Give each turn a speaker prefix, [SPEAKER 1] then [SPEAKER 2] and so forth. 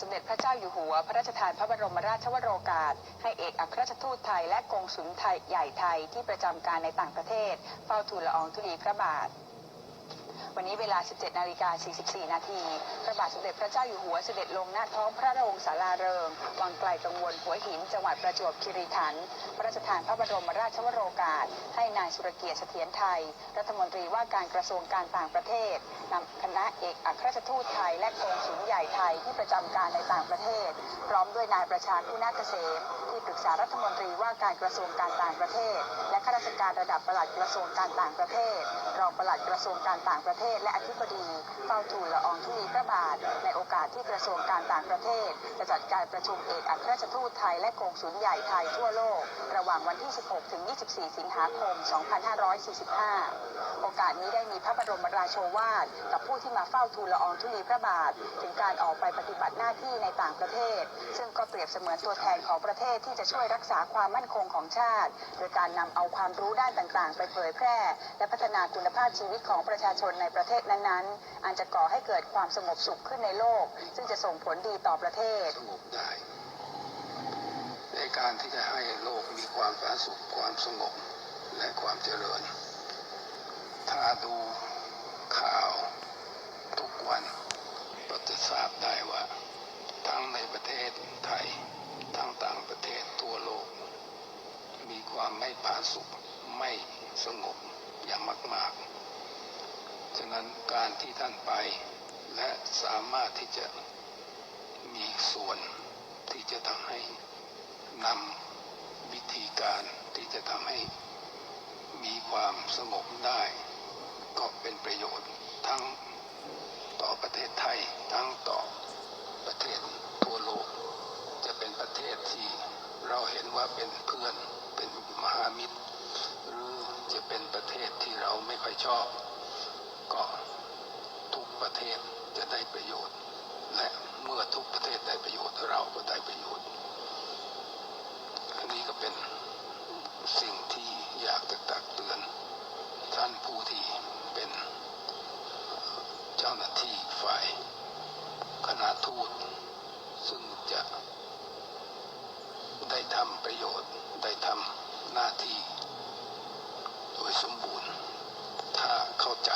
[SPEAKER 1] สมเด็จพระเจ้าอยู่หัว พระราชทานพระบรมราชวโรกาส ให้เอกอัครราชทูตไทยและกงสุลไทยใหญ่ไทยที่ประจำการในต่างประเทศ เฝ้าทูลละอองธุลีพระบาท วันนี้เวลา 17 นาฬิกา 44 นาที พระบาทสมเด็จพระเจ้าอยู่หัวเสด็จลงณท้องพระโรงศาลาเริง วังไกลกังวลหัวหิน จังหวัดประจวบคีรีขันธ์พระราชทานพระบรมราชวโรกาส ให้นายสุรเกียรติเสถียรไทย รัฐมนตรีว่าการกระทรวงการต่างประเทศนำคณะเอกอัครราชทูตไทย และกงสุลใหญ่ไทยที่ประจำการในต่างประเทศ ร้อมด้วยนายประชาคุนาเกษมที่ปรึกษารัฐมนตรีว่าการกระทรวงการต่างประเทศ และข้าราชการระดับปลัดกระทรวงการต่างประเทศ รองปลัดกระทรวงการต่างประเทศ และอธิบดีเฝ้าทูลละอองธุลีพระบาท ในโอกาสที่กระทรวงการต่างประเทศจะจัดการประชุมเอกอัครราชทูตไทยและกงสุลใหญ่ไทยทั่วโลก ว่างวันที่ 16 ถึง 24 สิงหาคม 2545 โอกาสนี้ได้มีพระบรมราโชวาทกับผู้ที่มาเฝ้าทูลละอองธุลีพระบาท ถึงการออกไปปฏิบัติหน้าที่ในต่างประเทศ ซึ่งก็เปรียบเสมือนตัวแทนของประเทศที่จะช่วยรักษาความมั่นคงของชาติ โดยการนำเอาความรู้ด้านต่างๆ ไปเผยแพร่ และพัฒนาคุณภาพชีวิตของประชาชนในประเทศนั้นๆ อันจะก่อให้เกิดความสงบสุขขึ้นในโลก ซึ่งจะส่งผลดีต่อประเทศ
[SPEAKER 2] สงบได้ ในการที่จะให้โลกมีความสาสุขความสงบและความเจริญ ถ้าดูข่าวทุกวันก็จะทราบได้ว่า ทั้งในประเทศไทย ทั้งต่างประเทศทั่วโลก มีความไม่ผาสุกไม่สงบอย่างมาก ๆ ฉะนั้นการที่ท่านไปและสามารถที่จะมีส่วนที่จะทำให้ นำวิธีการที่จะทำให้มีความสงบได้ ก็เป็นประโยชน์ทั้งต่อประเทศไทยทั้งต่อประเทศทั่วโลก จะเป็นประเทศที่เราเห็นว่าเป็นเพื่อนเป็นมหามิตร หรือจะเป็นประเทศที่เราไม่ค่อยชอบ ก็ทุกประเทศจะได้ประโยชน์ และเมื่อทุกประเทศได้ประโยชน์เราก็ได้ประโยชน์นี้ก็เป็นสิ่งที่อยากจะตักเตือนท่านผู้ที่เป็นเจ้าหน้าที่ฝ่ายคณะทูต ซึ่งจะได้ทำประโยชน์ได้ทำหน้าที่ โดยสมบูรณ์ ถ้าเข้าใจ